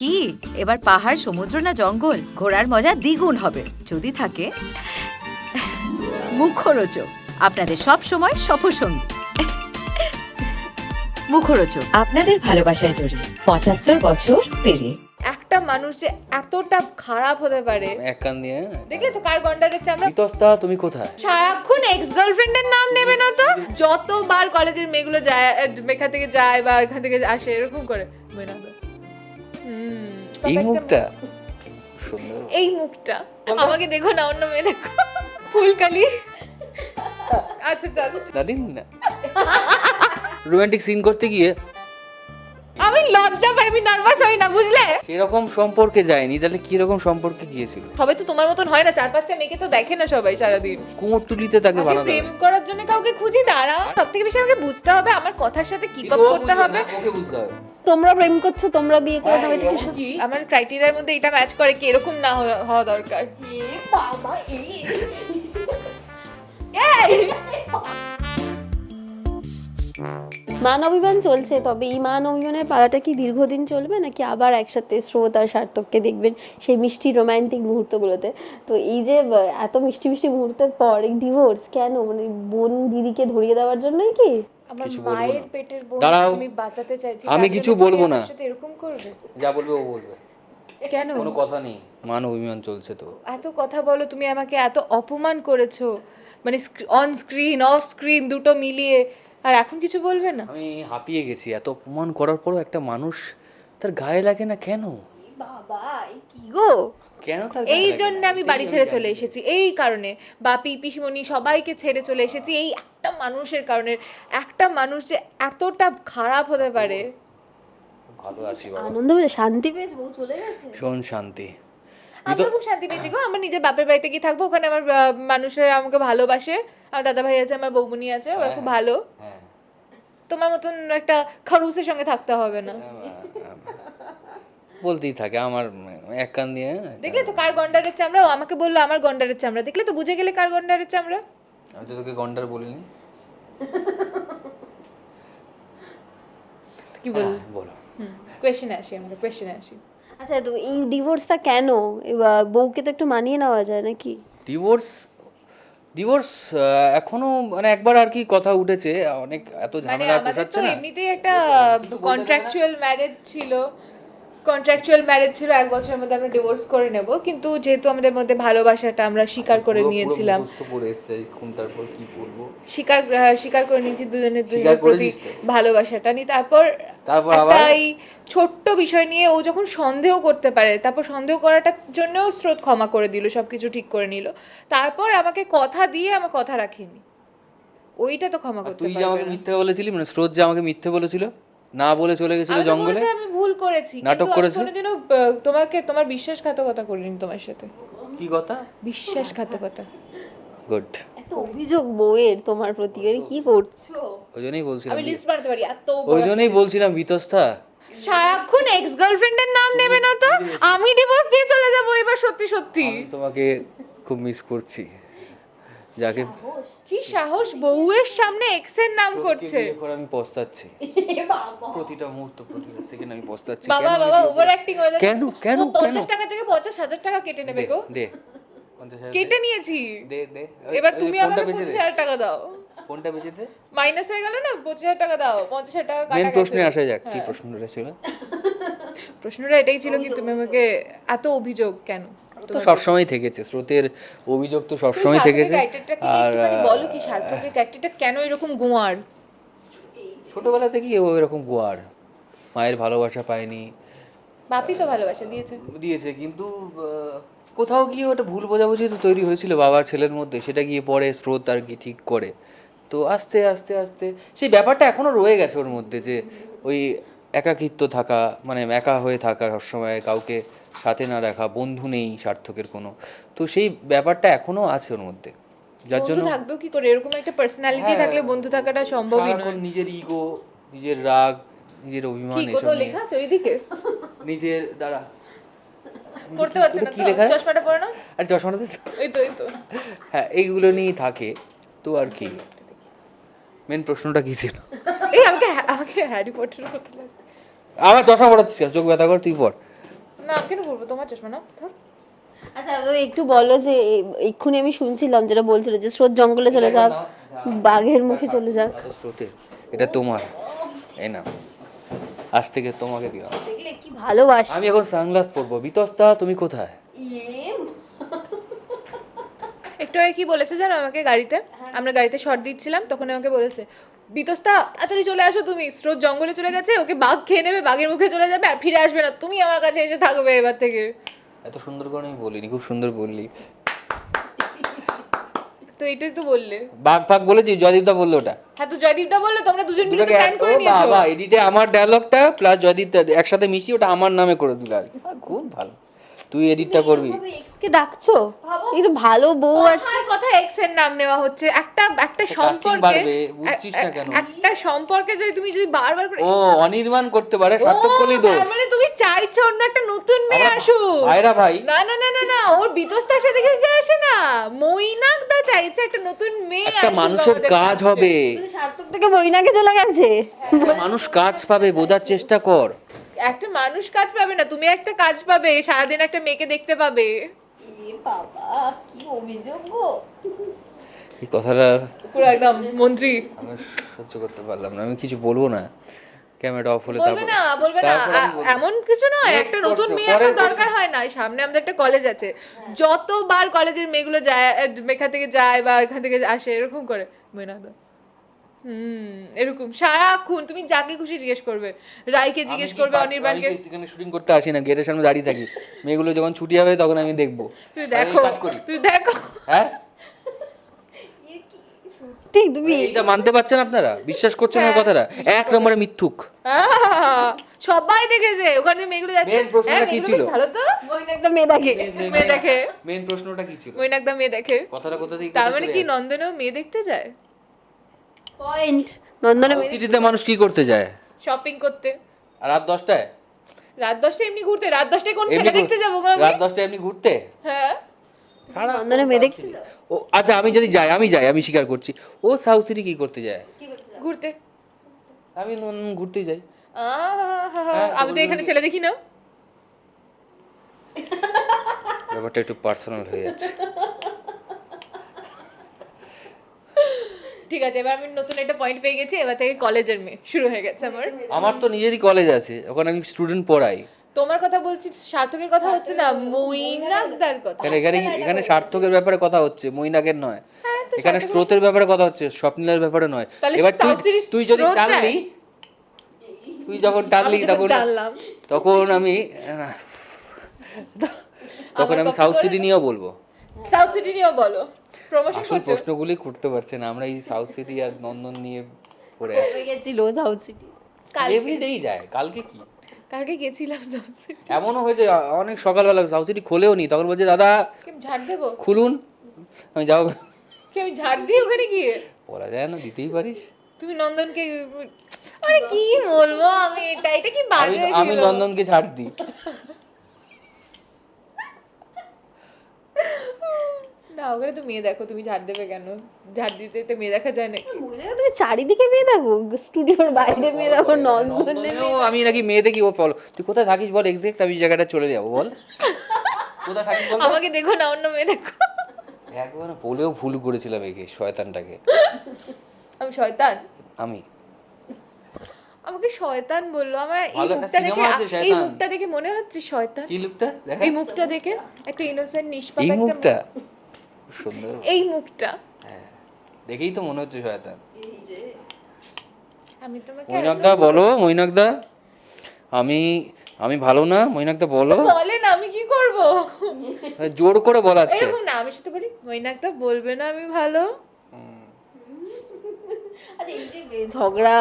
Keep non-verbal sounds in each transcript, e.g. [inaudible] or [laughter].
কি? এবার পাহাড় সমুদ্র না জঙ্গল? ঘোরার মজা দ্বিগুণ হবে। যদি থাকে মুখরোচক। আপনাদের সব সময় সফরসঙ্গী মুখরোচক। আপনাদের ভালোবাসায় জড়িয়ে পঁচাত্তর বছর পেরিয়ে। একটা মানুষ যে এতটা খারাপ হতে পারে। এক কান দিয়ে দেখলে তো কার গন্ডারের চামড়া? বিতস্তা তুমি কোথায়? সারাক্ষণ এক্স গার্লফ্রেন্ডের নাম নেবে না তো? যতবার কলেজের মেয়েগুলো যায় এখান থেকে যায় বা এখান থেকে আসে এরকম করে। মনে এই মুখটা। সুন্দর। এই মুখটা। আমাকে দেখো না অন্য মেয়ে দেখো। ফুলকালি। [laughs] আচ্ছা আচ্ছা, আচ্ছা। দিন না। রোমান্টিক সিন করতে গিয়ে আমি লজ্জা পাই আমি নার্ভাস হই না বুঝলে? সেরকম সম্পর্কে যায়নি তাহলে কি রকম সম্পর্কে গিয়েছিল? সবাই তো তোমার মতন হয় না চার পাঁচটা মেয়েকে তো দেখে না সবাই সারাদিন। কুমোরটুলিতে তাকে আগে বানাতে প্রেম করার জন্য কাউকে খুঁজি দাঁড়া। সব থেকে বেশি আমাকে বুঝতে হবে আমার কথার সাথে কি আপ করতে হবে। ওকে বুঝতে হবে। তোমরা প্রেম করছ তোমরা বিয়ে করে নেবে এটা কি সত্যি? আমার ক্রাইটেরিয়ার মধ্যে এটা ম্যাচ করে কি এরকম না হওয়া- হওয়া দরকার। মান অভিমান চলছে তবে এই মান অভিমানের পালাটা কি দীর্ঘদিন চলবে নাকি আবার একসাথে স্রোত আর সার্থককে দেখবেন সেই মিষ্টি রোমান্টিক মুহূর্তগুলোতে? তো এই যে এত মিষ্টি মিষ্টি মুহূর্তের পর এই ডিভোর্স কেন? মানে বোন দিদিকে ধরিয়ে দেওয়ার জন্যই কি? কিছু বলব না। পেটের বোন দাঁড়াও। আমি বাঁচাতে চাইছি আমি কিছু বলব না। সাথে এরকম করবে? যা বলবে ও বলবে। কেন? কোনো কথা নেই। মান অভিমান চলছে তো। এত কথা বলো তুমি আমাকে এত অপমান করেছ। মানে অন স্ক্রিন অফ স্ক্রিন দুটো মিলিয়ে। আর এখন কিছু বলবে না? আমি হাঁপিয়ে গেছি। এত অপমান করার পরও একটা মানুষ তার গায়ে লাগে না কেন? বাবা কি গো? কেন তার এই জন্য আমি বাড়ি ছেড়ে চলে এসেছি। এই কারণে বাপি পিসমণি সবাইকে ছেড়ে চলে এসেছি। এই একটা মানুষের কারণে একটা মানুষ যে এতটা খারাপ হতে পারে। ভালো আছি বাবা। আনন্দ শান্তি পেয়েছে? বউ চলে গেছে? শোন শান্তি। আমি খুব শান্তি পেয়েছি গো। আমার নিজের বাপের বাড়িতে গিয়ে থাকব। ওখানে আমার মানুষের আমাকে ভালোবাসে। আমার দাদা ভাই আছে আমার বৌমনি আছে ওরা খুব ভালো। হ্যাঁ। তোমার মতন একটা খরুসের সঙ্গে থাকতে হবে না। বলতেই থাকে আমার এক কান দিয়ে দেখলে তো কার গন্ডারের চামড়া? ও আমাকে বলল আমার গন্ডারের চামড়া। দেখলে তো বুঝে গেলে কার গন্ডারের চামড়া? আমি তো তোকে গন্ডার বলিনি। কি বল হ্যাঁ, বলো। কোয়েশ্চেনে আসি আমরা কোয়েশ্চেনে আসি। আচ্ছা তো এই ডিভোর্সটা কেন? এবার বউকে তো একটু মানিয়ে নেওয়া যায় নাকি? ডিভোর্স ডিভোর্স এখনও মানে একবার আর কি কথা উঠেছে অনেক এত মানে ঝামেলা পোষাচ্ছে তো না। এমনিতেই একটা কন্ট্রাকচুয়াল ম্যারেজ ছিল। কন্ট্রাকচুয়াল ম্যারেজ ছিল এক বছরের মধ্যে আমরা ডিভোর্স করে নেব। কিন্তু যেহেতু আমাদের মধ্যে ভালোবাসাটা আমরা স্বীকার করে নিয়েছিলাম। কোনটার পর কি স্বীকার স্বীকার করে নিয়েছি দুজনের দুজনের প্রতি ভালোবাসাটা। নিয়ে তারপর তারপর আবার? এই ছোট্ট বিষয় নিয়ে ও যখন সন্দেহ করতে পারে তারপর সন্দেহ করাটার জন্যও স্রোত ক্ষমা করে দিল সবকিছু ঠিক করে নিল। তারপর আমাকে কথা দিয়ে আমার কথা রাখিনি। ওইটা তো ক্ষমা করতে তুই যে আমাকে মিথ্যে বলেছিলি মানে স্রোত যে আমাকে মিথ্যে বলেছিল? না বলে চলে গেছিল জঙ্গলে? আমি ভুল করেছি নাটক আমি করেছে? কোনোদিনও তোমাকে তোমার বিশ্বাসঘাতকতা করিনি তোমার সাথে। কি কথা? বিশ্বাসঘাতকতা। গুড এত অভিযোগ বউয়ের তোমার প্রতি মানে কি করছ? ওই জন্যই বলছিলাম আমি লিস্ট বানাতে পারি এত ওই জন্যই বলছিলাম বিতস্তা সারাক্ষণ এক্স গার্লফ্রেন্ডের নাম নেবে না তো? আমি ডিভোর্স দিয়ে চলে যাব এবার সত্যি সত্যি। আমি তোমাকে খুব মিস করছি। যাকে কি সাহস বউয়ের সামনে এক্সের নাম করছে। আমি পস্তাচ্ছি। [laughs] প্রতিটা মুহূর্ত প্রতিটা সেকেন্ড আমি পস্তাচ্ছি। বাবা বাবা ওভার অ্যাক্টিং হয়ে যাচ্ছে। কেন কেন ও কেন? পঞ্চাশ টাকা থেকে পঞ্চাশ হাজার টাকা কেটে নেবে গো। দে। কেটে নিয়েছি। দে দে। এবার তুমি আমাকে বেচে পঁচিশ দে হাজার টাকা দাও। ফোনটা বেচে দে। মাইনাস হয়ে গেল না? পঁচিশ হাজার টাকা দাও। পঞ্চাশ হাজার টাকা মেন প্রশ্নে আসা যাক কি হ্যাঁ। প্রশ্নটা প্রশ্নটা এটাই ছিল কি তুমি আমাকে এত অভিযোগ কেন? তো সবসময় থেকেছে স্রোতের অভিযোগ তো সবসময় থেকেছে। আর বলো কি সার্থকের ক্যারেক্টারটা কেন এরকম গোয়ার ছোটবেলা থেকেই ও এরকম গোয়ার। মায়ের ভালোবাসা পায়নি। বাপি তো ভালোবাসা দিয়েছে। দিয়েছে কিন্তু কোথাও গিয়ে ওটা ভুল বোঝাবুঝি তো তৈরি হয়েছিল বাবার ছেলের মধ্যে। সেটা গিয়ে পরে স্রোত আর কি ঠিক করে। তো আস্তে আস্তে আস্তে সেই ব্যাপারটা এখনও রয়ে গেছে ওর মধ্যে যে ওই একাকিত্ব থাকা মানে একা হয়ে থাকা সবসময় কাউকে সাথে না রাখা বন্ধু নেই সার্থকের কোনো। তো সেই ব্যাপারটা এখনও আছে ওর মধ্যে। যার জন্য থাকবে কি করে? এরকম একটা পার্সোনালিটি হ্যাঁ, থাকলে বন্ধু থাকাটা সারাক্ষণ নয়। নিজের ইগো নিজের রাগ নিজের অভিমান এসব লেখা আছে ওইদিকে? নিজের দ্বারা পড়তে পারছে না কি? লেখা? চশমাটা পরে না? আর চশমাটাতে ওই তো ওই তো। হ্যাঁ এইগুলো নিয়েই থাকে। তো আর কি। মেন প্রশ্নটা কি ছিল? এই আমাকে আমাকে হ্যারি পটারের কথা লাগে আমার চশমা পড়াচ্ছি চোখ ব্যথা কর তুই পড়। না কেন বলব? তোমার চশমা না ধর। আচ্ছা তো একটু বলো যে এক্ষুনি আমি শুনছিলাম যেটা বলছিল যে স্রোত জঙ্গলে চলে যাক বাঘের মুখে চলে যাক। স্রোতের। এটা তোমার। এই না আজ থেকে তোমাকে দিলাম। দেখলে কি ভালোবাসা। আমি এখন সানগ্লাস পরবো। বিতস্তা তুমি কোথায়? একটু আগে কি বলেছে জানো আমাকে গাড়িতে? আমরা গাড়িতে শর্ট দিচ্ছিলাম তখন আমাকে বলেছে বিতস্তা তাড়াতাড়ি চলে আসো তুমি স্রোত জঙ্গলে চলে গেছে ওকে বাঘ খেয়ে নেবে বাঘের মুখে চলে যাবে আর ফিরে আসবে না। তুমি আমার কাছে এসে থাকবে এবার থেকে। এত সুন্দর করে আমি বলিনি খুব সুন্দর বললি। তো এটাই তো বললে। বাঘ ফাঘ বলেছি জয়দীপদা বলল ওটা। হ্যাঁ তো জয়দীপটা বলল তোমরা দুজন মিলে প্ল্যান করে নিয়েছো। বাবা এডিটে আমার ডায়লগটা প্লাস জয়দীপ একসাথে মিশিয়ে ওটা আমার নামে করে দিল আর কি। খুব ভালো। তুই এডিটটা করবি। এক্স কে ডাকছো একটু ভালো বউ আছে। কথায় কথা এক্সের নাম নেওয়া হচ্ছে। একটা একটা সম্পর্কে বুঝছিস না কেন? একটা সম্পর্কে যদি তুমি যদি বারবার করে ও অনির্বাণ করতে পারে সার্থক করলেই দোষ। মানে তুমি চাইছো অন্য একটা নতুন মেয়ে আসুক। ভাইরা ভাই। না না না না না ওর বিতস্তার সাথে কিছু যায় আসে না। মইনাক দা চাইছে একটা নতুন মেয়ে একটা মানুষের কাজ হবে। সার্থক থেকে মরিনাকে চলে গেছে। মানুষ কাজ পাবে বোঝার চেষ্টা কর। একটা মানুষ কাজ পাবে না তুমি একটা কাজ পাবে সারাদিন একটা মেয়েকে দেখতে পাবে। বাবা কি অভিযোগ গো? এই কথাটা পুরো একদম মন্ত্রী। আমি সহ্য করতে পারলাম না আমি কিছু বলব না। ক্যামেরা অফ হলে বলবে না বলবে না। এমন কিছু নয় একটা নতুন মেয়ে আসার দরকার হয় না। সামনে আমাদের একটা কলেজ আছে। যতবার কলেজের মেয়েগুলো যায় আহ, এখান থেকে যায় বা এখান থেকে আসে এরকম করে। মনে হয় হুম এরকম। সারাক্ষণ তুমি যাকে খুশি জিজ্ঞেস করবে রাইকে জিজ্ঞেস করবে অনির্বাণকে। সেখানে শুটিং করতে আসি না গেটের সামনে দাঁড়িয়ে থাকি। মেয়েগুলো যখন ছুটি হবে তখন আমি দেখব। তুই দেখো তুই দেখো। হ্যাঁ? ঠিক তুমি? এটা মানতে পারছেন আপনারা? বিশ্বাস করছেন হ্যাঁ। আমার কথাটা? এক নম্বরে মিথ্যুক। সবাই দেখেছে। ওখানে মেয়েগুলো যাচ্ছে। Main প্রশ্নটা হ্যাঁ, কি ছিল? ভালো তো। মেয়ে দেখে। মেয়ে দেখে। মেন প্রশ্নটা কি ছিল? মৈনাকদা মেয়ে দেখে। কথাটা কোথা থেকে তার মানে কি নন্দনেও মেয়ে দেখতে যায়? পয়েন্ট নন্দনে মেয়ে তিথিতে মানুষ কি করতে যায়? শপিং করতে। আর রাত দশটায়? রাত দশটা এমনি ঘুরতে। রাত দশটায় কোন ছেলে দেখতে যাব গো আমি? রাত দশটায় এমনি ঘুরতে? হ্যাঁ। নন্দনে মেয়ে দেখতে ও আচ্ছা আমি যদি যাই আমি যাই আমি স্বীকার করছি। ও সাউথ সিটি কি করতে যায়? ঘুরতে। আমি নন্দন ঘুরতেই যাই। আহা, হ্যাঁ, আমি তো তো এখানে ছেলে দেখি না। ব্যাপারটা একটু পার্সোনাল হয়ে যাচ্ছে। [laughs] ঠিক আছে এবার আমি নতুন একটা পয়েন্ট পেয়ে গেছি এবার থেকে কলেজের মেয়ে শুরু হয়ে গেছে আমার। আমার তো নিজেরই কলেজ আছে ওখানে আমি স্টুডেন্ট পড়াই। তোমার কথা বলছি সার্থকের কথা হচ্ছে না মৈনাকদার কথা। এখানে এখানে এখানে সার্থকের ব্যাপারে কথা হচ্ছে মৈনাকের নয়। হ্যাঁ, এখানে স্রোতের ব্যাপারে কথা হচ্ছে স্বপ্নিলার ব্যাপারে নয়। এবার তুই তুই যদি টানলি তুই যখন টানলি তখন। তখন আমি তখন আমি সাউথ সিটি নিয়েও বলব। সাউথ সিটি নিয়েও বলো। আসল করছ? প্রশ্নগুলি করতে পারছে না। আমরা এই সাউথ সিটি আর নন্দন নিয়ে পড়ে আছি। হয়ে গেছিল সাউথ সিটি কালকে। এভরিডেই যায়। কালকে কি? কালকে গেছিলাম সাউথ সিটি এমনও হয়েছে অনেক সকালবেলা সাউথ সিটি খোলেও নি। তখন বলছে দাদা আমি ঝাড় দেবো? খুলুন। আমি যাও কি আমি ঝাড় দিই ওখানে গিয়ে? বলা যায় না দিতেই পারিস। তুমি নন্দনকে আরে কি বলব আমি? এটা এটা কি আমি বাজে আমি নন্দনকে ছাড় দিই [laughs] না ওখানে তো মেয়ে দেখো তুমি ঝাড় দেবে কেন? ঝাড় দিতে দিতে মেয়ে দেখা যায় নাকি তুমি চারিদিকে মেয়ে দেখো স্টুডিওর বাইরে মেয়ে দেখো নন্দনে আমি নাকি মেয়ে দেখি ও ফলো তুই কোথায় থাকিস বল এক্সাক্ট আমি জায়গাটা চলে যাব বল। কোথায় থাকিস বল আমাকে দেখো না অন্য মেয়ে দেখো। একবার বলেও ভুল করেছিলাম একে শয়তানটাকে। আমি শয়তান? আমি। আমাকে শয়তান বলল আমার এই মুখটা দেখে এই মুখটা দেখে মনে হচ্ছে শয়তান। কি লুকটা এই মুখটা দেখে একটা ইনোসেন্ট নিষ্পাপ একটা মুখটা? মুখ। সুন্দর এই মুখটা। হ্যাঁ দেখেই তো মনে হচ্ছে শয়তান। আমি তোমাকে মৈনাকদা বলো মৈনাকদা। আমি আমি ভালো না? মৈনাকদা বলো। বলেন আমি কি করব? জোর করে বলাচ্ছে। এরকম না আমি শুধু বলি মৈনাকদা বলবে না আমি ভালো। আচ্ছা এই যে ঝগড়া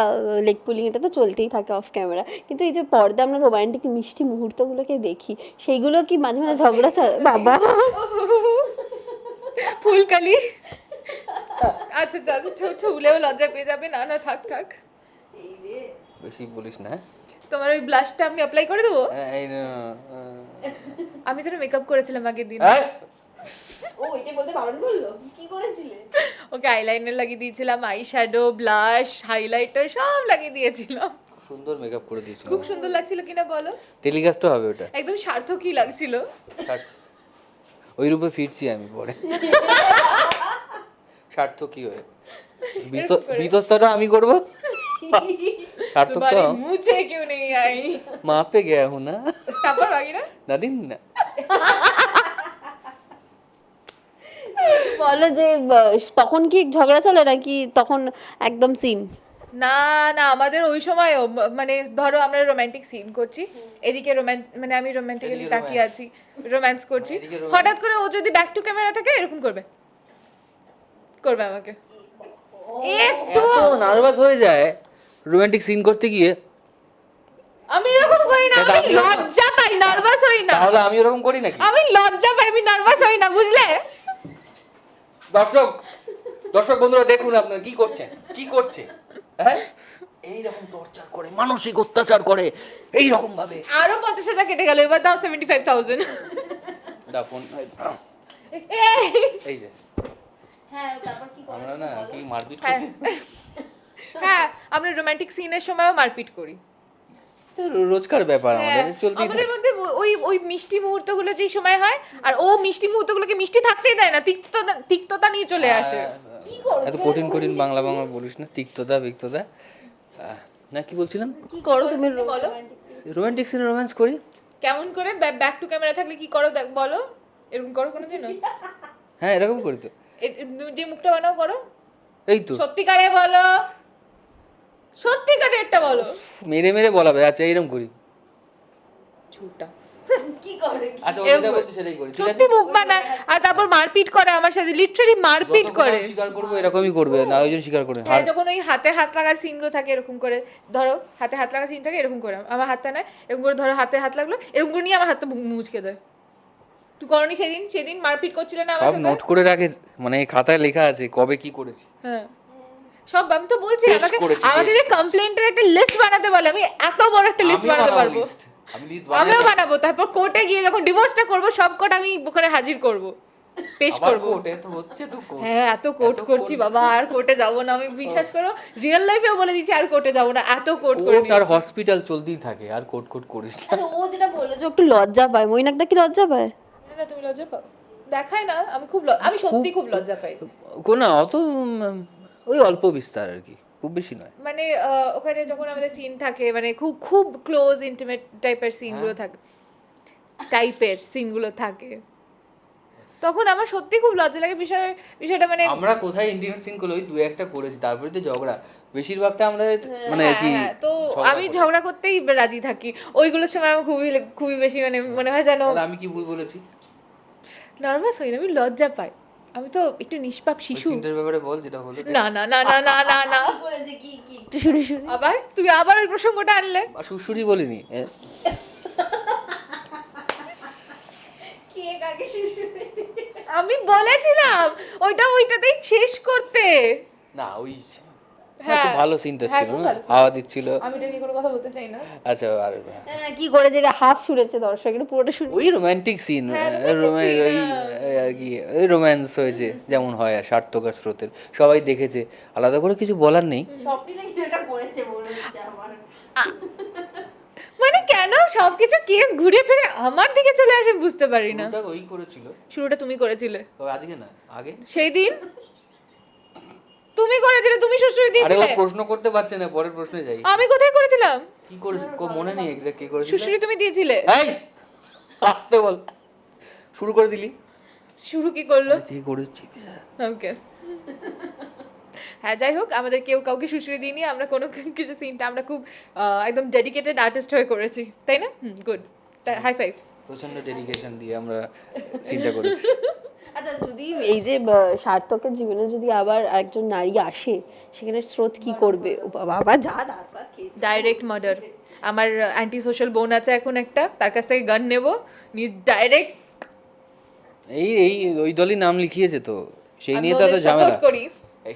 লেগ পুলিং এটা তো চলতেই থাকে অফ ক্যামেরা কিন্তু এই যে পর্দা আমরা রোমান্টিক মিষ্টি মুহূর্তগুলোকে দেখি সেইগুলো কি মাঝে মাঝে ঝগড়া বাবা। ফুলকালি। আচ্ছা আচ্ছা ছুলেও লজ্জা পেয়ে যাবে। না না থাক থাক। বেশি বলিস না হ্যাঁ? তোমার ওই ব্লাশটা আমি অ্যাপ্লাই করে দেবো? এই আমি যেন মেকআপ করেছিলাম আগের দিন। এই, ও এটা বলতে বারণ করল? কি করেছিলে? ওকে আইলাইনার লাগিয়ে দিয়েছিলাম আই শ্যাডো ব্লাশ হাইলাইটার সব লাগিয়ে দিয়েছিলাম। সুন্দর মেকআপ করে দিয়েছিল খুব সুন্দর লাগছিল কিনা বলো? টেলিকাস্টও হবে ওটা। একদম সার্থকই লাগছিল। ওই রূপে ফিরছি আমি পরে সার্থক কি হয়ে বিত- বিতস্তাটা আমি করবো সার্থক তো तुम्हारे मुझे क्यों नहीं आई মা পে গেয়া হু না তারপর বাকি না নাদিন না বলো যে আহ, তখন কি ঝগড়া চলে নাকি তখন একদম সিন না না আমাদের ওই সময়ও মানে ধরো আমরা রোমান্টিক সিন করছি এদিকে মানে আমি রোমান্টিক্যালি তাকিয়ে আছি রোম্যান্স করছি। হঠাৎ করে ও যদি ব্যাক টু ক্যামেরা থাকে এরকম করবে। করবে আমাকে। একটু নার্ভাস হয়ে যায় রোমান্টিক সিন করতে গিয়ে। আমি এরকম করি না আমি লজ্জা পাই নার্ভাস হই না। তাহলে আমি ওরকম করি নাকি? আমি লজ্জা পাই আমি নার্ভাস হই না বুঝলে? দর্শক দর্শক বন্ধুরা দেখুন আপনার কি করছেন কি করছে? হ্যাঁ? এইরকম টর্চার করে মানসিক অত্যাচার করে এই রকম ভাবে। আরও পঞ্চাশ হাজার কেটে গেল এবার দাও সেভেন্টি ফাইভ থাউজেন্ড দা ফোন এই। যে। হ্যাঁ তারপর আমরা না কি মারপিট হ্যাঁ। করছি? হ্যাঁ আমরা রোমান্টিক সিনের সময়ও মারপিট করি। তো রোজকার ব্যাপার হ্যাঁ, আমাদের চলতেই আমাদের মধ্যে ওই ওই মিষ্টি মুহূর্তগুলো যেই সময় হয় আর ও মিষ্টি মুহূর্তগুলোকে মিষ্টি থাকতেই দেয় না তিক্ততা তিক্ততা নিয়ে চলে আসে। এত কঠিন কঠিন বাংলা বাংলা বলিস না তিক্ততা বিক্ততা। না কি বলছিলাম? কি করো তুমি বলো। রোমান্টিক সিনে রোম্যান্স করি? কেমন করে? ব্যাক টু ক্যামেরা থাকলে কি করো? দেখ বলো। এরকম করো কোনোদিনও? হ্যাঁ এরকম করি তো। যে মুখটা বানাও করো। এই তো। সত্যিকারে বলো। সত্যিকারে একটা বলো। মেরে মেরে বলাবে। আচ্ছা এরকম করি। ঝুটা কি করে? আচ্ছা ও এরকম যেটা করি। বলছে সেটাই করি ঠিক আছে? মুখ বানায় আর তারপর মারপিট করে আমার সাথে লিটারালি মারপিট করে। আমি স্বীকার করব এরকমই করবে না ওই স্বীকার করে। হ্যাঁ যখন ওই হাতে হাত লাগার সিনগুলো থাকে এরকম করে ধরো হাতে হাত লাগার সিন থাকে এরকম করে আমার হাতটা নেয় এরকম করে ধরো হাতে হাত লাগল এরকম করে নিয়ে আমার হাতটা মুচকে দেয়। তুই করনি সেদিন? সেদিন মারপিট করছিলে না আমার সাথে? নোট করে রাখে মানে খাতায় লেখা আছে কবে কি করেছি। হ্যাঁ। সব আমি তো বলছি আমাকে আমাকে। যে কমপ্লেন্টের একটা লিস্ট বানাতে বলে আমি এত বড় একটা লিস্ট বানাতে পারব। আমি লিস্ট আমিও বানাবো তারপর কোর্টে গিয়ে যখন ডিভোর্সটা করব সব কোর্ট আমি ওখানে হাজির করব পেশ করব। কোর্টে তো হচ্ছে তো কোর্ট হ্যাঁ এত কোর্ট করছি বাবা আর কোর্টে যাব না আমি বিশ্বাস করো রিয়েল লাইফেও বলে দিচ্ছি আর কোর্টে যাব না এত কোর্ট করে আর হসপিটাল চলতেই থাকে আর কোর্ট কোর্ট করিস না। আচ্ছা ও যেটা বলল যে একটু লজ্জা পায় মৈনাকদা কি লজ্জা পায়? না তুমি লজ্জা পাও? দেখায় না আমি খুব আমি সত্যি খুব লজ্জা পাই। কোনো অত ওই অল্প বিস্তার আর কি। খুব বেশি নয়। মানে ওখানে যখন আমাদের সিন থাকে মানে খুব খুব ক্লোজ ইন্টিমেট টাইপের সিনগুলো থাকে টাইপের সিনগুলো থাকে। তখন আমার সত্যি খুব লজ্জা লাগে বিষয় বিষয়টা মানে আমরা কোথায় ইন্টিমেট সিন ওই দু একটা করেছি তারপরে তো ঝগড়া। বেশিরভাগটা আমরা মানে হ্যাঁ, কি হ্যাঁ, তো আমি ঝগড়া করতেই রাজি থাকি। ওইগুলোর সময় আমার খুবই খুবই বেশি মানে মনে হয় যেন আমি কি ভুল বলেছি? নার্ভাস হই না আমি লজ্জা পাই। আমি তো একটু নিষ্পাপ শিশু। সিনটার ব্যাপারে বল যেটা হলো না না না না না না না। করেছে কি কি একটু শুনি শুনি। আবার? তুমি আবার ওই প্রসঙ্গটা আনলে। আর সুশুরি বলিনি কে কাকে শুশুরি আমি বলেছিলাম ওইটা ওইটাতেই শেষ করতে। না ওই ভালো সিনটা হ্যাঁ, ছিল না? হাওয়া দিচ্ছিল। আমি এটা নিয়ে কোনো কথা বলতে চাই না। আচ্ছা আর হ্যাঁ, কি করে যেটা হাফ শুনেছে দর্শক একটু পুরোটা শুনি ওই রোমান্টিক সিন হ্যাঁ, আর কি ওই রোম্যান্স হয়েছে যেমন হয় আর সার্থক আর স্রোতের। সবাই দেখেছে। আলাদা করে কিছু বলার নেই। এটা মনে মানে কেন? সবকিছু কেস ঘুরে ফিরে আমার দিকে চলে আসে বুঝতে পারি না। ওই করেছিল। শুরুটা তুমি করেছিলে। তবে আজকে না আগে? সেই দিন তুমি করেছিলে তুমি শ্বশুর আরে ও দিয়েছিলে। প্রশ্ন করতে পারছে না পরের প্রশ্নে যাই। আমি কোথায় করেছিলাম? কি করেছে কো- মনে নেই এক্সাক্ট কি করেছিল। শ্বশুরি তুমি দিয়েছিলে। এই আসতে বল। শুরু করে দিলি। শুরু কি করল? যে করেছি। ওকে হ্যাঁ যাই হোক আমাদের কেউ কাউকে শুশুরি দিইনি আমরা কোনো কিছু সিনটা আমরা খুব আহ, একদম ডেডিকেটেড আর্টিস্ট হয়ে করেছি। তাই না? হুম গুড হাই ফাইভ প্রচণ্ড ডেডিকেশন দিয়ে আমরা সিনটা করেছি। আচ্ছা যদি এই যে সার্থকের জীবনে যদি আবার একজন নারী আসে সেখানে স্রোত কি করবে? বাবা যা। ডাইরেক্ট মার্ডার আমার অ্যান্টি সোশ্যাল বোন আছে এখন একটা তার কাছ থেকে গান নেব নিয়ে ডাইরেক্ট এই এই ওই দলই নাম লিখিয়েছে তো। সেই নিয়ে তো এত ঝামেলা। করি।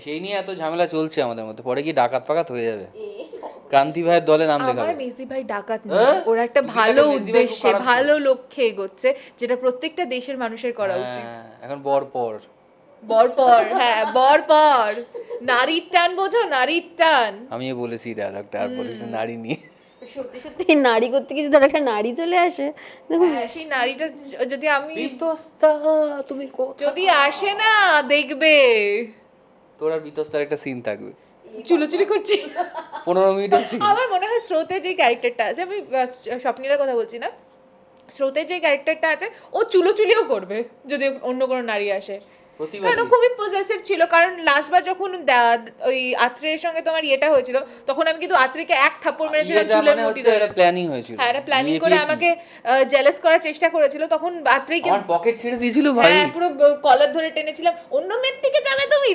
সেই নিয়ে এত ঝামেলা চলছে আমাদের মধ্যে পরে কি ডাকাত পাকাত হয়ে যাবে। ক্রান্তি ভাইয়ের দলে নাম আমার লেখাবে মেজদি ভাই ডাকাত না হ্যাঁ? ওরা একটা ভালো উদ্দেশ্যে ভালো লক্ষ্যে এগোচ্ছে যেটা প্রত্যেকটা দেশের মানুষের করা উচিত। হ্যাঁ, এখন বর পর। বর পর হ্যাঁ বর পর। নারীর টান বোঝো নারীর টান। আমিও বলেছি ডায়লগটা আর বলিস নারী নিয়ে। সত্যি সত্যি নারী করতে কিছু তার একটা নারী চলে আসে হ্যাঁ, সেই নারীটা যদি আমি তুমি যদি আসে না দেখবে। তোর আর বিতস্তার একটা সিন থাকবে। চুলোচুলি করছি পনেরো মিনিট আমার মনে হয় স্রোতে যে ক্যারেক্টারটা আছে আমি স্বপ্নীরা কথা বলছি না স্রোতের যে ক্যারেক্টারটা আছে ও চুলোচুলিও করবে যদি অন্য কোনো নারী আসে। কারণ খুবই পজেসিভ ছিল। কারণ লাস্টবার যখন ওই আত্রের সঙ্গে তোমার ইয়েটা হয়েছিল তখন আমি কিন্তু আত্রিকে এক থাপ্পড় মেরেছিলাম চুলের মানে মুঠি ধরে। এটা প্ল্যানিং হয়েছিল। হ্যাঁ এটা প্ল্যানিং করে আমাকে জেলাস করার চেষ্টা করেছিল তখন আত্রেকে আমার পকেট ছেড়ে দিয়েছিল ভাই। হ্যাঁ পুরো কলার ধরে টেনেছিলাম। অন্য মেয়ের দিকে যাবে তুমি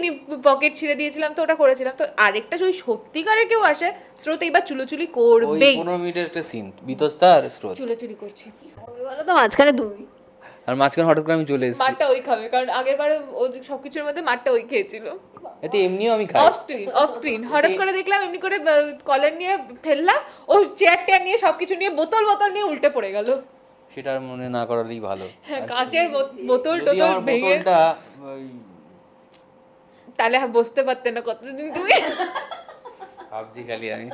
পকেট ছিঁড়ে দিয়েছিলাম তো ওটা করেছিলাম। তো আরেকটা যদি সত্যিকারের কেউ আসে স্রোত এইবার চুলোচুলি ওই করবেই। পনেরো মিনিটের একটা সিন বিতস্তা আর স্রোত। চুলোচুলি করছি। বলো তো মাঝখানে তুমি আর মাঝখানে হঠাৎ করে আমি চলে এসেছি। মারটা ওই খাবে কারণ আগের বারে ও সবকিছুর মধ্যে মারটা ওই খেয়েছিল। এতে এমনিও আমি খাই। অফ স্ক্রিন অফ স্ক্রিন হঠাৎ করে দেখলাম এমনি করে কলার নিয়ে ফেললাম ও চেয়ার টেয়ার নিয়ে সবকিছু নিয়ে বোতল বোতল নিয়ে উল্টে পড়ে গেল। সেটা আর মনে না করালেই ভালো। হ্যাঁ কাচের বোত- বোতল টোতল ভেঙে তাহলে বসতে পারতে না কতদিন তুমি? ভাবছি খালি আমি।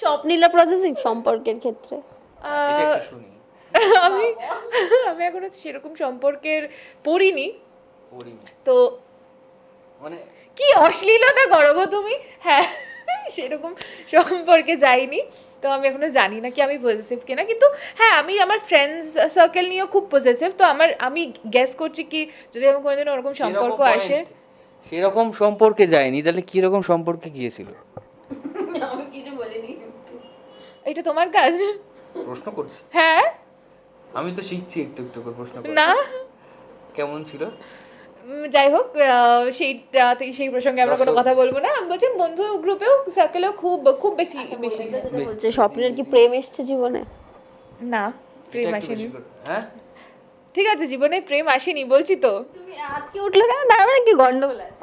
স্বপ্নীলা প্রসেসিভ সম্পর্কের ক্ষেত্রে। এটা একটু শুনি। আমি আমি এখনও সেরকম সম্পর্কের পড়িনি। পড়ি তো মানে কি অশ্লীলতা করো গো তুমি? হ্যাঁ সেরকম সম্পর্কে যাইনি। তো আমি এখনও জানি না কি আমি পজিটিভ কিনা। কিন্তু হ্যাঁ আমি আমার ফ্রেন্ডস সার্কেল নিয়েও খুব পজিটিভ তো আমার আমি গ্যাস করছি কি যদি আমার কোনোদিন ওরকম সম্পর্ক আসে। সেরকম সম্পর্কে যায়নি তাহলে কীরকম সম্পর্কে গিয়েছিল? আমি কিছু বলিনি। এটা তোমার কাজ? প্রশ্ন করছি। হ্যাঁ? আমি তো শিখছি একটু একটু করে প্রশ্ন না। কেমন ছিল? যাই হোক সেইটা সেই প্রসঙ্গে আমরা কোনো কথা বলব না। আমি বলছি বন্ধু গ্রুপেও সার্কেলেও খুব খুব বেশি বেশি বলছে স্বপ্নের কি প্রেম এসছে জীবনে? না প্রেম আসেনি। হ্যাঁ? ঠিক আছে জীবনে প্রেম আসেনি বলছি তো। তুমি আজকে উঠলে কেন? তার মানে কি গন্ডগোল আছে?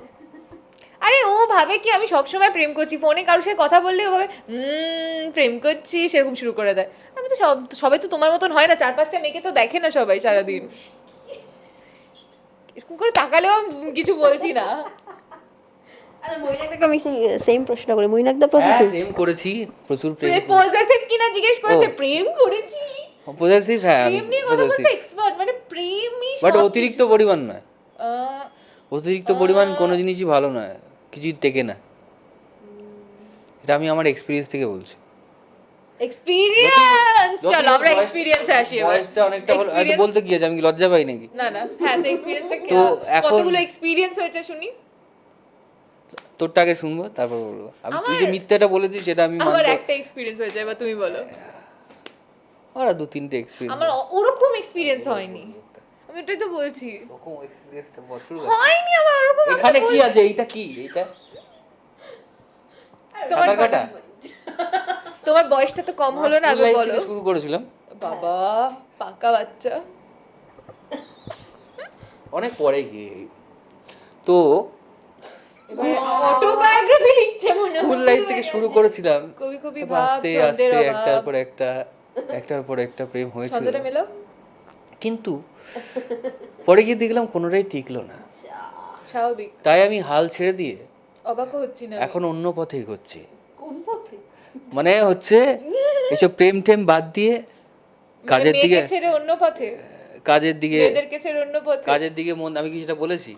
আরে ও ভাবে কি আমি সবসময় প্রেম করছি? ফোনে কারোর সাথে কথা বললে ও ভাবে "উম, প্রেম করছি সেরকম শুরু করে দেয়। আমি তো সব সবাই তো তোমার মতন হয় না চার পাঁচটা মেয়েকে তো দেখে না সবাই সারাদিন। এরকম করে তাকালেও কিছু বলছি না। মৈনাকদাকে আমি সেম প্রশ্ন করি। হ্যাঁ, প্রসেসিভ প্রেম করেছি প্রচুর প্রেম পজেসিভ কিনা জিজ্ঞেস করেছে প্রেম করেছি? পজেসিভ হ্যাঁ প্রেম নিয়ে কথা বলতে এক্সপার্ট মানে প্রেমই বাট অতিরিক্ত পরিমাণ নয়। আহ, অতিরিক্ত পরিমাণ কোনো জিনিসই ভালো নয়। কিছুই টেকে না। এটা আমি আমার এক্সপিরিয়েন্স থেকে বলছি। এক্সপিরিয়েন্স চলো আমরা এক্সপিরিয়েন্সে আসি এবার। বয়সটা অনেকটা হলো Experience- বলতে গিয়েছে আমি লজ্জা পাই নাকি? না না হ্যাঁ তো এক্সপিরিয়েন্সটা তো এখন- কতগুলো এক্সপিরিয়েন্স হয়েছে শুনি? তোরটা আগে শুনব তারপর বলব। আমি তুই যে আমার- মিথ্যাটা বলেছিস সেটা আমি আমার একটা এক্সপিরিয়েন্স হয়েছে এবার তুমি বলো। আর দু তিনটে এক্সপিরিয়েন্স আমার ওরকম এক্সপিরিয়েন্স হয়নি। আমি এটাই তো বলছি। রকম এক্সপিরিয়েন্সটা বছর হয়নি আমার ওরকম এখানে কি আছে? এইটা কি? এইটা? তোমার সাঁতার কাটা? তোমার বয়সটা তো কম হলো না আগে বলো। শুরু করেছিলাম। বাবা পাকা বাচ্চা। অনেক পরে গিয়ে। তো অটোবায়োগ্রাফি লিখছে মনে স্কুল লাইফ থেকে শুরু করেছিলাম। কবি কবি আস্তে আস্তে একটার পর একটা একটার পর একটা প্রেম হয়েছিল। কিন্তু পরে গিয়ে দেখলাম কোনোটাই টিকলো না। স্বাভাবিক। তাই আমি হাল ছেড়ে দিয়ে অবাকও হচ্ছি না। এখন অন্য পথে করছি কোন পথে? মানে হচ্ছে এসব প্রেম টেম বাদ দিয়ে কাজের মানে দিকে ছেড়ে অন্য পথে? কাজের দিকে ছেড়ে অন্য পথে? কাজের দিকে মন আমি কিছুটা বলেছি?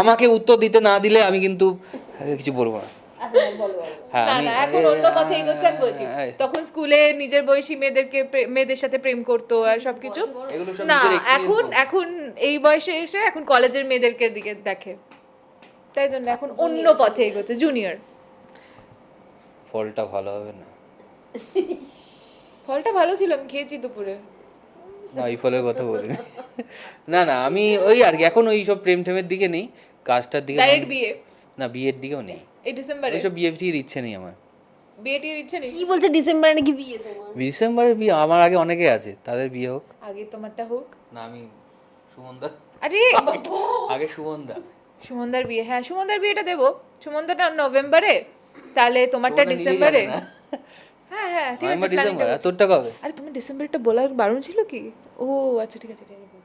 আমাকে উত্তর দিতে না দিলে আমি কিন্তু কিছু বলব না। হ্যাঁ না আমি এখন অন্য পথে এগোচ্ছে বলছি। তখন স্কুলে নিজের বয়সী মেয়েদেরকে মেয়েদের সাথে প্রেম করতো আর সবকিছু। না এখন এখন এই বয়সে এসে এখন কলেজের মেয়েদেরকে দিকে দেখে। তাই জন্য এখন অন্য পথে এগোচ্ছে জুনিয়র ফলটা ভালো হবে না। ফলটা ভালো ছিল আমি খেয়েছি দুপুরে। না এই ফলের কথা বলি না না আমি ওই আর কি এখন ওই সব প্রেম টেমের দিকে নেই। কাজটার দিকে বিয়ে? না বিয়ের দিকেও নেই। এই ডিসেম্বরে। ওইসব বিয়ে টিয়ের ইচ্ছে নেই আমার। বিয়ে টিয়ের ইচ্ছে নেই? কি বলছে ডিসেম্বরে নাকি বিয়ে তোমার? ডিসেম্বরের বিয়ে আমার আগে অনেকে আছে তাদের বিয়ে হোক। আগে তোমারটা হোক। না আমি সুমনদা। আরে আগে সুমনদা। সুমনদার বিয়ে হ্যাঁ সুমনদার বিয়েটা দেবো। সুমনদাটা নভেম্বরে তাহলে তোমারটা ডিসেম্বরে। হ্যাঁ হ্যাঁ ঠিক আছে ডিসেম্বর তোরটা কবে? আরে তোমার ডিসেম্বরটা বলার বারণ ছিল কি? ও আচ্ছা ঠিক আছে ঠিক আছে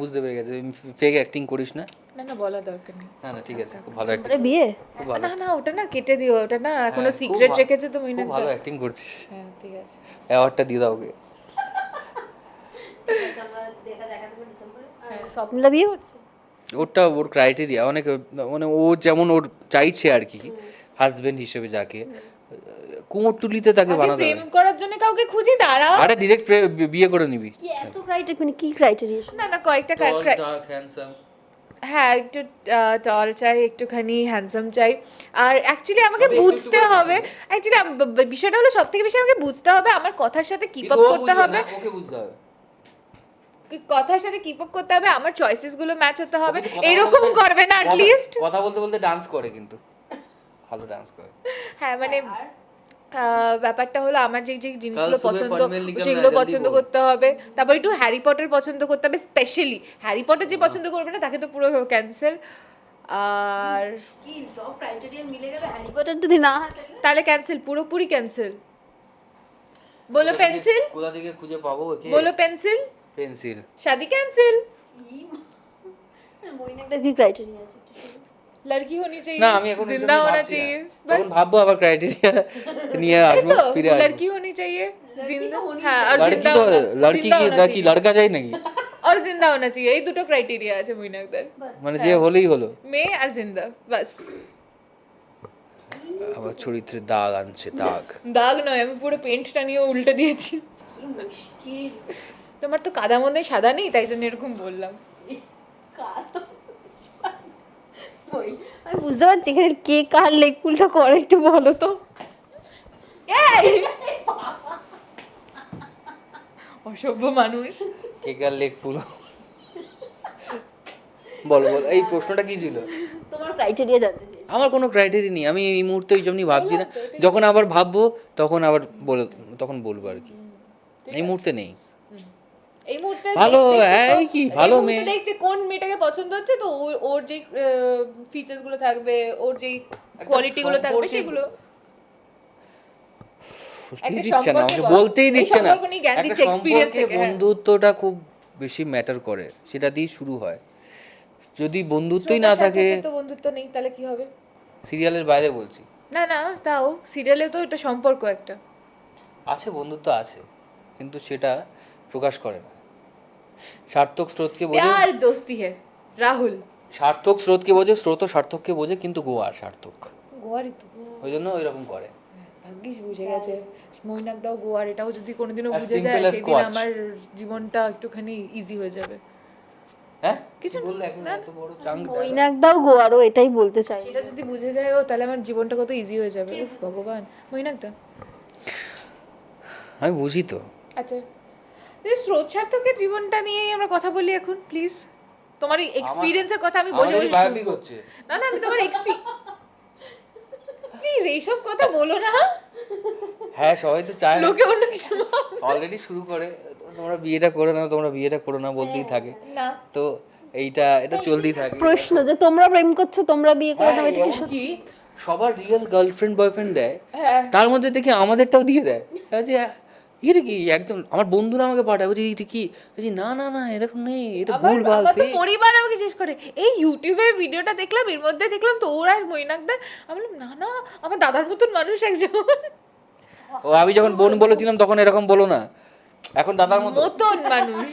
বুঝতে পেরে গেছে ফেক অ্যাক্টিং করিস না। না না বলা দরকার নেই। না না ঠিক আছে খুব ভালো অ্যাক্টিং বিয়ে? না না ওটা না কেটে দিও ওটা না এখনও হ্যাঁ, সিক্রেট রেখেছে তো খুব ভালো অ্যাক্টিং করছিস। হ্যাঁ ঠিক আছে। অ্যাওয়ার্ডটা দিয়ে দাও ওকে। স্বপ্নলা বিয়ে করছে? ওটা ওর ক্রাইটেরিয়া অনেক মানে ও যেমন ওর চাইছে আর কি হাজবেন্ড হিসেবে যাকে কুমোরটুলিতে তাকে বানাতে প্রেম করার জন্য কাউকে খুঁজি দাঁড়াও। আরে ডিরেক্ট বিয়ে করে নিবি। কি এত ক্রাইটেরিয়া মানে কি ক্রাইটেরিয়া না না কয়েকটা cri- cri- হ্যাঁ একটু টল চাই একটুখানি হ্যান্ডসাম চাই। আর অ্যাকচুয়ালি আমাকে বুঝতে হবে। অ্যাকচুয়ালি বিষয়টা হলো সব থেকে বেশি আমাকে বুঝতে হবে আমার কথার সাথে কিপ আপ করতে হবে। ওকে বুঝতে হবে। কথার সাথে কিপ আপ করতে হবে আমার চয়েসেসগুলো ম্যাচ হতে হবে। এরকম করবে না অ্যাটলিস্ট কথা বলতে বলতে ডান্স করে কিন্তু। ভালো ডান্স করে। হ্যাঁ মানে আহ, ব্যাপারটা হলো আমার যে যে জিনিসগুলো পছন্দ সেগুলো পছন্দ করতে হবে। তারপর একটু হ্যারি পটার পছন্দ করতে হবে স্পেশালি হ্যারি পটার যে পছন্দ করবে না তাকে তো পুরো ক্যান্সেল আর কি সব ক্রাইটেরিয়া মিলে গেল হ্যারি পটার যদি না তাহলে? ক্যান্সেল পুরোপুরি ক্যান্সেল বলো পেন্সিল কোথা থেকে খুঁজে পাবো ওকে? বলো পেন্সিল পেন্সিল শাদি ক্যান্সেল কি কি ক্রাইটেরিয়া আছে একটু শুনি। लड़की होनी चाहिए না আমি এখন जिंदा होना चाहिए बस তখন ভাববো আবার ক্রাইটেরিয়া নিয়ে यही আসবো तो ফিরে আসবো लड़की होनी चाहिए जिंदा हाँ और লড়কি जिंदा তো होना- লড়কি जिंदा কি होना নাকি चाहिए। লড়কা চাই নাকি और जिंदा होना चाहिए এই দুটো ক্রাইটেরিয়া আছে মইনাকদার মানে যে হলেই হলো মেয়ে আর জিন্দা বাস আবার চরিত্রে দাগ আনছে দাগ দাগ নয় আমি পুরো পেন্টটা নিয়ে উল্টে দিয়েছি কি মুশকিল তোমার তো কাদা মনে সাদা নেই তাই জন্য এরকম বললাম কালো। ওই, আমি বুঝতে পারছি এখানে কে কার লেগ পুলটা করে একটু বলো তো। অসভ্য মানুষ। কে কার লেগ পুরো বল বল এই প্রশ্নটা কি ছিল? তোমার ক্রাইটেরিয়া জানতে চাই আমার কোনো ক্রাইটেরিয়া নেই আমি এই মুহূর্তে এইসব নিয়ে ভাবছি না। যখন আবার ভাববো তখন আবার বল তখন বলব আর কি। এই মুহূর্তে নেই। এই মুহূর্তে ভালো, এই কি, ভালো মেয়ে। দেখছে কোন মেয়েটাকে পছন্দ হচ্ছে তো ওর যে ফিচার্সগুলো থাকবে ওর যে কোয়ালিটি গুলো থাকবে সেগুলো। দিচ্ছে না আমাকে বলতেই দিচ্ছে না। সম্পর্ক নিয়ে জ্ঞান একটা সম্পর্কে হ্যাঁ। বন্ধুত্বটা খুব বেশি ম্যাটার করে সেটা দিয়ে শুরু হয়। যদি বন্ধুত্বই না থাকে তো বন্ধুত্ব নেই তাহলে কি হবে? সিরিয়ালের বাইরে বলছি। না না তাও সিরিয়ালে তো এটা সম্পর্ক একটা। আছে বন্ধুত্ব আছে কিন্তু সেটা প্রকাশ করে না। সার্থক স্রোতকে বোঝে প্যার দোস্তি হে রাহুল। সার্থক স্রোতকে বোঝে স্রোত সার্থককে বোঝে কিন্তু গোয়ার সার্থক। গোয়ারই তো ওই জন্য ওইরকম করে। ভাগ্যিস বুঝে গেছে। মৈনাক দাও গোয়ার এটাও যদি কোনোদিনও বুঝে যায় সেদিন আমার জীবনটা একটুখানি ইজি হয়ে যাবে। হ্যাঁ? কিছু বড় চাঙ্গ। মইনাকদাও গোয়ারও এটাই বলতে চাই। এটা যদি বুঝে যায় ও তাহলে আমার জীবনটা কত ইজি হয়ে যাবে। ভগবান। মৈনাক দা। আমি বুঝি তো। আচ্ছা। স্রোত সার্থকের জীবনটা নিয়েই আমরা কথা বলি এখন প্লিজ তোমার এই এক্সপিরিয়েন্সের কথা আমি আমাদেরই বায়োপিক হচ্ছে। না না আমি তোমার এক্সপি প্লিজ এইসব কথা বলো না। হ্যাঁ সবাই তো চায় লোকে অন্য কিছু অলরেডি শুরু করে। তোমরা বিয়েটা করে নাও তোমরা বিয়েটা করো না বলতেই থাকে। না। তো এইটা এটা চলতেই থাকে। প্রশ্ন যে তোমরা প্রেম করছ তোমরা বিয়ে করে হ্যাঁ, এটা কি সত্যি? সবার রিয়েল গার্লফ্রেন্ড বয়ফ্রেন্ড দেয় হ্যাঁ। তার মধ্যে দেখি আমাদেরটাও দিয়ে দেয়। হ্যাঁ। যে এটা কি একদম আমার বন্ধুরা আমাকে পাঠায় বলছি এটা কি? বলছি না না না এরকম নেই এটা ভুল ভালো তো পরিবার আমাকে জিজ্ঞেস করে এই ইউটিউবে ভিডিওটা দেখলাম এর মধ্যে দেখলাম তো ওর আর মৈনাকদার? আমি বললাম না না আমার দাদার মতন মানুষ একজন। ও আমি যখন বোন বলেছিলাম তখন এরকম বলো না। এখন দাদার মতো। মতন মানুষ।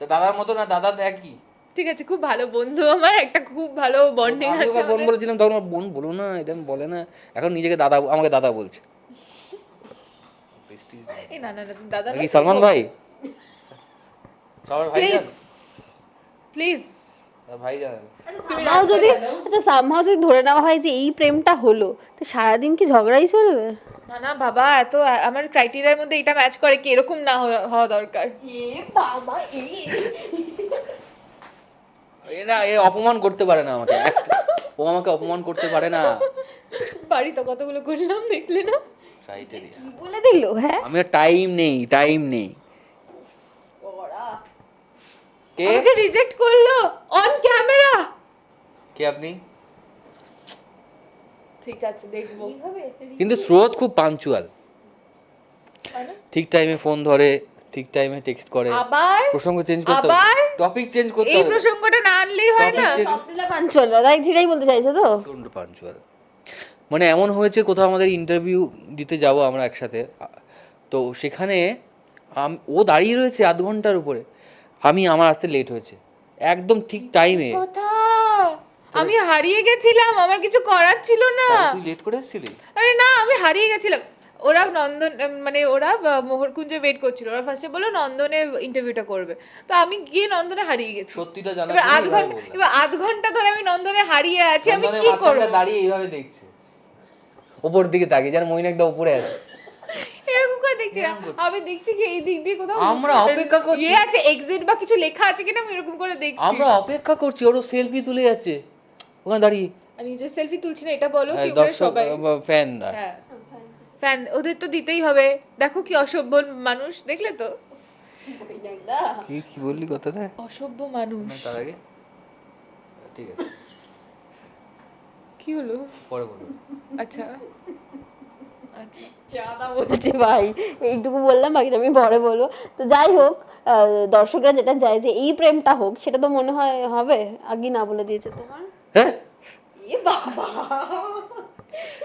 তো দাদার মতো না দাদা একই ঠিক আছে খুব ভালো বন্ধু আমার একটা খুব ভালো বন্ডিং আছে বোন বলেছিলাম তখন আমার বোন বলো না এটা বলে না। এখন নিজেকে দাদা আমাকে দাদা বলছে। এই না না না দাদা কি সালমান ভাই? সবার ভাই প্লিজ প্লিজ ভাই জানেন। সামহাও যদি আচ্ছা সামহাও যদি ধরে নেওয়া হয় যে এই প্রেমটা হলো তো সারাদিন কি ঝগড়াই চলবে? না না বাবা এত আমার ক্রাইটেরিয়ার মধ্যে এটা ম্যাচ করে কি এরকম না হওয়া- হওয়া দরকার? এ বাবা এ। এরা এ অপমান করতে পারে না আমাকে। ও আমাকে অপমান করতে পারে না। বাড়ি তো কতগুলো করলাম দেখলে না? ক্রাইটেরিয়া কি বলে দিল হ্যাঁ? আমি টাইম নেই টাইম নেই। কে? আমাকে রিজেক্ট করল অন ক্যামেরা কে আপনি? ঠিক আছে দেখব। কিন্তু স্রোত খুব পাঞ্চুয়াল মানে? ঠিক টাইমে ফোন ধরে ঠিক টাইমে টেক্সট করে। আবার? প্রসঙ্গ চেঞ্জ করতে আবার? টপিক চেঞ্জ করতে এই প্রসঙ্গটা না আনলেই হয় না। স্বপ্নীলা পাঞ্চল সেটাই বলতে চাইছো তো? প্রচণ্ড পাঞ্চুয়াল মানে এমন হয়েছে কোথাও আমাদের ইন্টারভিউ দিতে যাব আমরা একসাথে। তো সেখানে ও দাঁড়িয়ে রয়েছে আধ ঘণ্টার উপরে। আমি আমার আসতে লেট হয়েছে। একদম ঠিক টাইমে আমি হারিয়ে গেছিলাম আমার কিছু করার ছিল না। তুই লেট করে এসেছিলি? আরে না আমি হারিয়ে গেছিলাম। ওরা নন্দন মানে ওরা মোহরকুঞ্জে ওয়েট করছিল। ওরা ফার্স্টে বলল নন্দনে ইন্টারভিউটা করবে। তো আমি গিয়ে নন্দনে হারিয়ে গেছি। সত্যিটা জানা এবার আধ ঘণ্টা এবার আধ ঘণ্টা ধরে আমি নন্দনে হারিয়ে আছি আমি কি করব? দাঁড়িয়ে এইভাবে দেখছে। ওপর দিকে তাকিয়ে যেন মৈনাকদা উপরে আছে। এরকম করে দেখছি না। আমি দেখছি কি এই দিক দিয়ে কোথাও আমরা অপেক্ষা করছি। ইয়ে আছে এক্সিট বা কিছু লেখা আছে কিনা আমি এরকম করে দেখছি। আমরা অপেক্ষা করছি ওরও সেলফি তুলে যাচ্ছে। ওখানে দাঁড়িয়ে। নিজের সেলফি তুলছি না এটা বলো কি এই সবাই? ফ্যান হ্যাঁ। ফ্যান ওদের তো দিতেই হবে। দেখো কি অসভ্য মানুষ দেখলে তো? কি কি বললি কথাটা? অসভ্য মানুষ। তার আগে। ঠিক আছে। কি হলো? পরে বলব। আচ্ছা। আচ্ছা। চাঁদা বলছে ভাই এইটুকু বললাম বাকিটা আমি পরে বলব। তো যাই হোক দর্শকরা যেটা চায় যে এই প্রেমটা হোক সেটা তো মনে হয় হবে আগে না বলে দিয়েছে তোমার। হ্যাঁ? এ বাবা।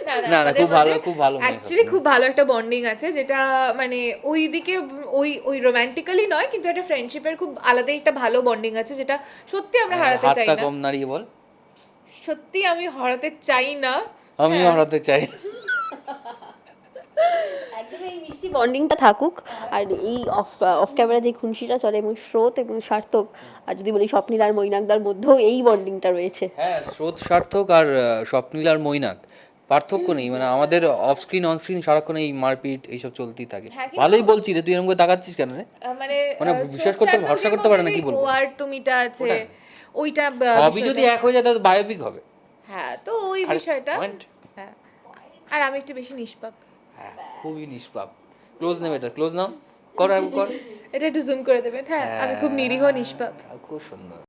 না না, না, খুব ভালো, খুব ভালো অ্যাকচুয়ালি খুব ভালো একটা বন্ডিং আছে যেটা মানে ওই দিকে ওই ওই রোমান্টিক্যালি নয় কিন্তু একটা ফ্রেন্ডশিপের খুব আলাদাই একটা ভালো বন্ডিং আছে যেটা সত্যি আমরা হারাতে চাই হাতটা না। কম নাড়িয়ে বল। সত্যি আমি হারাতে চাই না। আমি হারাতে চাই। একদম এই মিষ্টি বন্ডিংটা থাকুক আর এই অফ অফ ক্যামেরা যে খুনশিটা চলে এবং স্রোত এবং সার্থক আর যদি বলি স্বপ্নীল আর মৈনাকদার মধ্যেও এই বন্ডিংটা রয়েছে। হ্যাঁ স্রোত সার্থক আর স্বপ্নীল আর মৈনাক পার্থক্য নেই মানে আমাদের অফ স্ক্রিন অন স্ক্রিন সারাক্ষণ এই মারপিট এইসব চলতেই থাকে। হ্যাঁ, ভালোই বলছি রে তুই এরকম করে তাকাচ্ছিস কেন রে? মানে মানে বিশ্বাস করতে- ভরসা করতে পারে না, কি বলব? আর তুমিটা আছে। ওইটা সবই যদি এক হয়ে যায় তাহলে বায়োপিক হবে। হ্যাঁ তো ওই বিষয়টা। হ্যাঁ। আর আমি একটু বেশি নিষ্পাপ। হ্যাঁ খুবই নিষ্পাপ। ক্লোজ নেম এটা ক্লোজ নাও। কর আর কর। এটা একটু জুম করে দেবেন। হ্যাঁ আমি খুব নিরীহ নিষ্পাপ। হ্যাঁ, খুব সুন্দর।